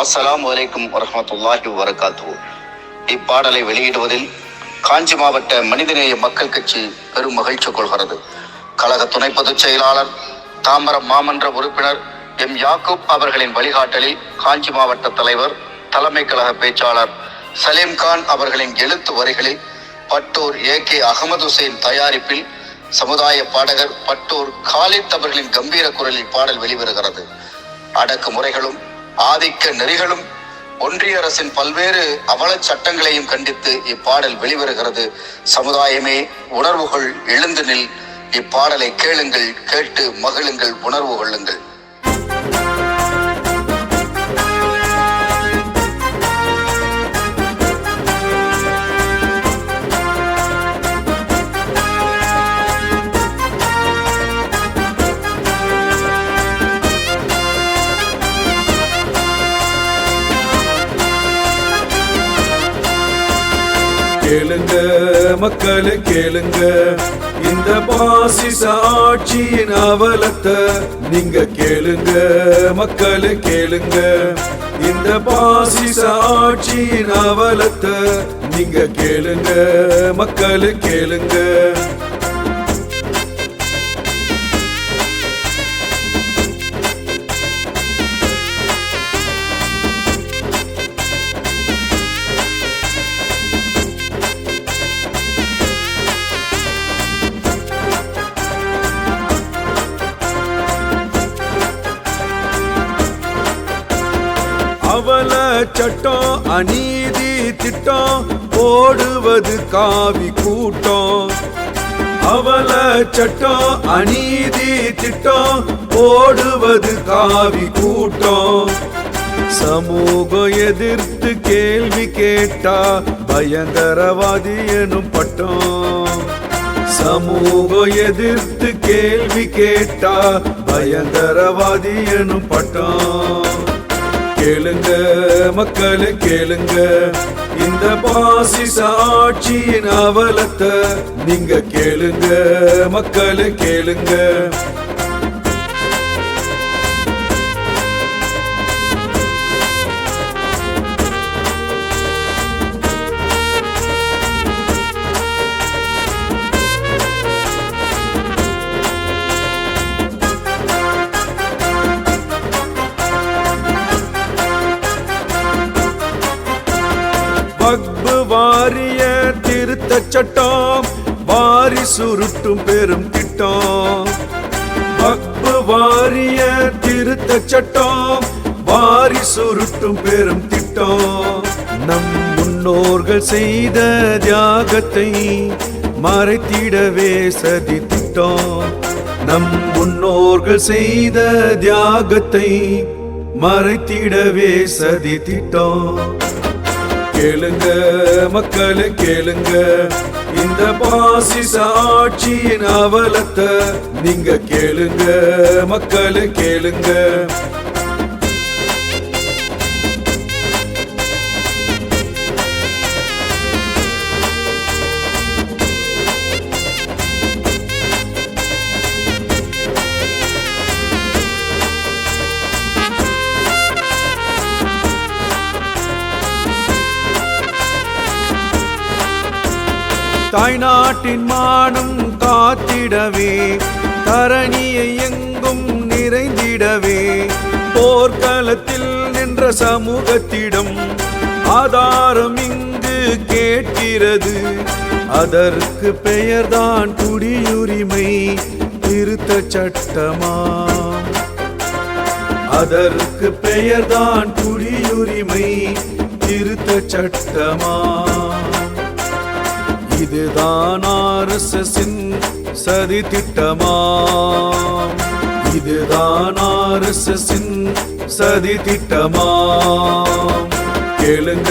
அஸ்ஸலாம் வலைக்கும் வரமத்துல்லாஹி வரகாத்து இப்பாடலை வெளியிடுவதில் காஞ்சி மாவட்ட மனிதநேய மக்கள் கட்சி பெரும் மகிழ்ச்சி கொள்கிறது. கழக துணை பொதுச் செயலாளர் தாம்பரம் மாமன்ற உறுப்பினர் எம் யாக்கூப் அவர்களின் வழிகாட்டலில் காஞ்சி மாவட்ட தலைவர் தலைமை கழக பேச்சாளர் சலீம் கான் அவர்களின் எழுத்து வரிகளில் பட்டூர் ஏ கே அகமது ஹுசைன் தயாரிப்பில் சமுதாய பாடகர் பட்டூர் காலித் அவர்களின் கம்பீர குரலில் பாடல் வெளிவருகிறது. அடக்குமுறைகளும் ஆதிக்க நெறிகளும் ஒன்றிய அரசின் பல்வேறு அவலச் சட்டங்களையும் கண்டித்து இப்பாடல் வெளிவருகிறது. சமுதாயமே உணர்வுகள் எழுந்து நில். இப்பாடலை கேளுங்கள் கேட்டு மகிழுங்கள் உணர்வு கொள்ளுங்கள். கேளுங்க மக்களே கேளுங்க. இந்த பாசிச ஆட்சியின் அவலத்தை நீங்க கேளுங்க மக்களே கேளுங்க. இந்த பாசிச ஆட்சியின் அவலத்தை நீங்க கேளுங்க மக்களே கேளுங்க. சட்டம் அநீதி திட்டம் ஓடுவது காவி கூட்டம் அவல சட்டம் அநீதி திட்டம் ஓடுவது காவி கூட்டம் சமூகம் எதிர்த்து கேள்வி கேட்டா பயங்கரவாதி எனும் பட்டம் சமூகம் எதிர்த்து கேள்வி கேட்டா பயங்கரவாதி எனும் பட்டம் கேளுங்க மக்களே கேளுங்க. இந்த பாசிச ஆட்சியின் அவலத்தை நீங்க கேளுங்க மக்களே கேளுங்க. பக்பு வாரிய திருத்த சட்டம் வாரி சுருட்டும் பெரும் திட்டம். பக்பு வாரிய திருத்த சட்டம் வாரி சுருட்டும் பெரும் திட்டம். நம் முன்னோர்கள் செய்த தியாகத்தை மறைத்திடவே சதி திட்டம். நம் முன்னோர்கள் செய்த தியாகத்தை மறைத்திடவே சதி திட்டம். கேளுங்க மக்களை கேளுங்க. இந்த பாசிச ஆட்சியின் அவலத்தை நீங்க கேளுங்க மக்களை கேளுங்க. தாய்நாட்டின் மானம் காத்திடவே தரணியை எங்கும் நிறைந்திடவே. போர்க்களத்தில் நின்ற சமூகத்திடம் ஆதாரம் இங்கு கேட்கிறது. அதற்கு பெயர்தான் குடியுரிமை திருத்த சட்டமா? அதற்கு பெயர்தான் குடியுரிமை திருத்த சட்டமா? இதுதான் ஆர்எஸ்எஸின் சதி திட்டமாம் இதுதான் ஆர்எஸ்எஸின் சதி திட்டமாம் கேளுங்க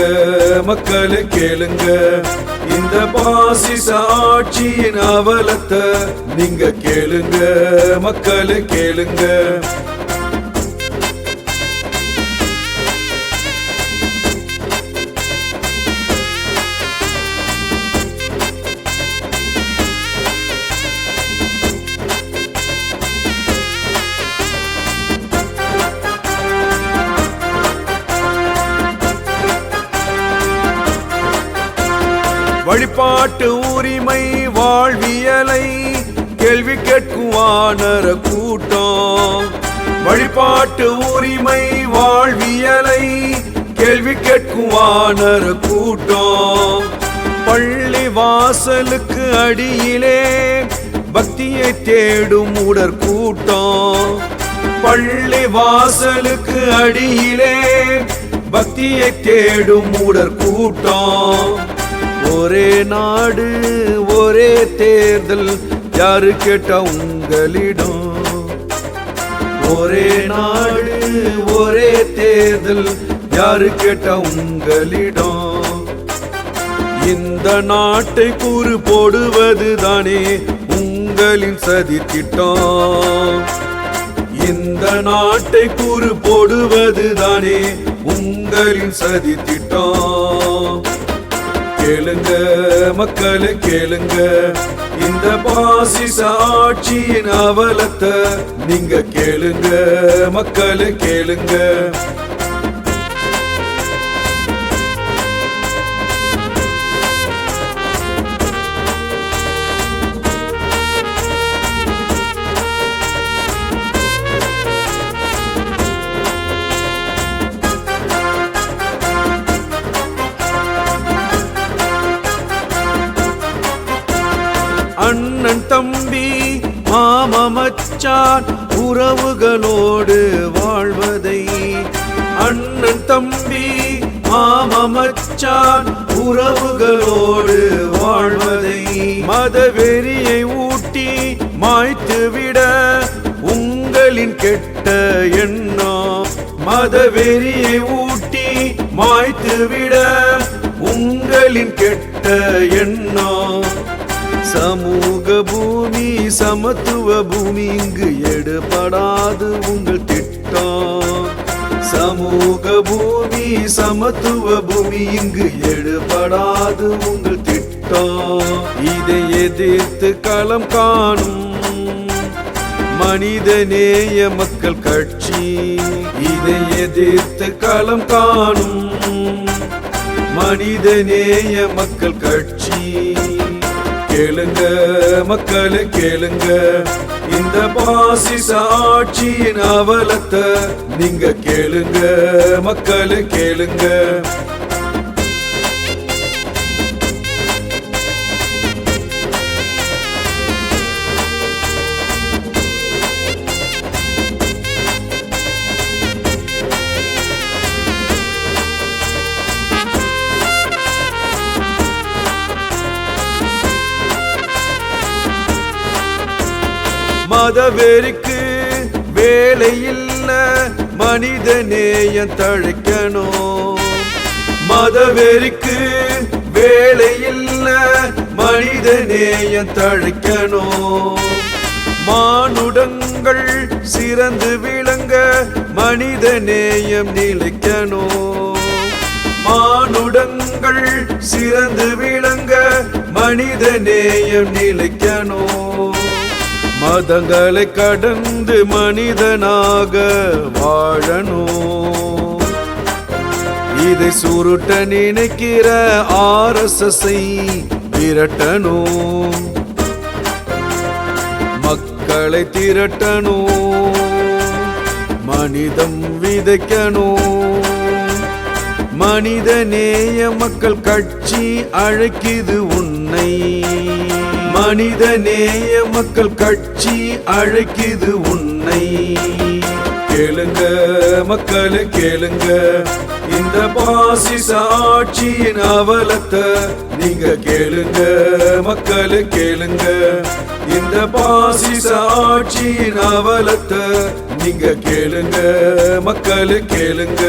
மக்களே கேளுங்க. இந்த பாசிச ஆட்சியின் அவலத்தை நீங்க கேளுங்க. மக்களே கேளுங்க. கேள்வி கேட்கும் வானர கூட்டம். வழிபாட்டு உரிமை வாழ்வியலை கேள்வி கேட்கும் வானர கூட்டம். பள்ளி வாசலுக்கு அடியிலே பக்தியை தேடும் உடற் கூட்டம் பள்ளி வாசலுக்கு அடியிலே பக்தியை தேடும் உடற் கூட்டம் ஒரே நாடு ஒரே தேர்தல் யாரு கேட்டா உங்களிடம்? ஒரே நாடு ஒரே தேர்தல் யாரு கேட்டா உங்களிடம்? இந்த நாட்டை கூறு போடுவது தானே உங்களின் சதி திட்டம். இந்த நாட்டை கூறு போடுவது தானே உங்களின் சதி திட்டம். கேளுங்க மக்களை கேளுங்க. இந்த பாசிச ஆட்சியின் அவலத்தை நீங்க கேளுங்க மக்களே கேளுங்க. மச்சான் உறவுகளோடு வாழ்வதை. அண்ணன் தம்பி மாமமச்சான் உறவுகளோடு வாழ்வதை. மதவெறியை ஊட்டி மாய்த்துவிட உங்களின் கெட்ட எண்ணம். மதவெறியை ஊட்டி மாய்த்துவிட உங்களின் கெட்ட எண்ணம். சமூக பூமி சமத்துவ பூமி இங்கு எடுபடாது உங்கள் திட்டம். சமூக பூமி சமத்துவ பூமி இங்கு எடுபடாது உங்கள் திட்டம். இதை எதிர்த்து களம் காணும் மனிதநேய மக்கள் கட்சி. இதை எதிர்த்து களம் காணும் மனிதநேய மக்கள் கட்சி. கேளுங்க மக்களை கேளுங்க. இந்த பாசிச ஆட்சியின் அவலத்தை நீங்க கேளுங்க மக்களை கேளுங்க. மதவெறிக்கு வேலை இல்ல மனித நேயம் தழைக்கணும் மதவெறிக்கு வேலை இல்ல மனித நேயம் தழைக்கணும் மானுடங்கள் சிறந்து விளங்க மனித நேயம் நிலைக்கணும் மானுடங்கள் சிறந்து விளங்க மனித நேயம் நிலைக்கணும் மதங்களை கடந்து மனிதனாக வாழணும். இதை சுருட்ட நினைக்கிற ஆர்எஸ்எஸ்ஐ விரட்டணும். மக்களை திரட்டணும். மனிதம் விதைக்கணும். மனித நேய மக்கள் கட்சி அழைக்கிது உன்னை. மனித நேய மக்கள் கட்சி அழைக்குது உன்னை. கேளுங்க மக்களை கேளுங்க. இந்த பாசிச ஆட்சியின் அவலத்தை நீங்க கேளுங்க மக்களை கேளுங்க. இந்த பாசிச ஆட்சியின் அவலத்தை நீங்க கேளுங்க மக்களை கேளுங்க.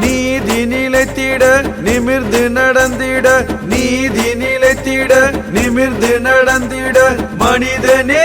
நீதி நிலைத்திட நிமிர்ந்து நடந்திட நீதி நிலை நிமிர்ந்து நடந்திட மனிதனே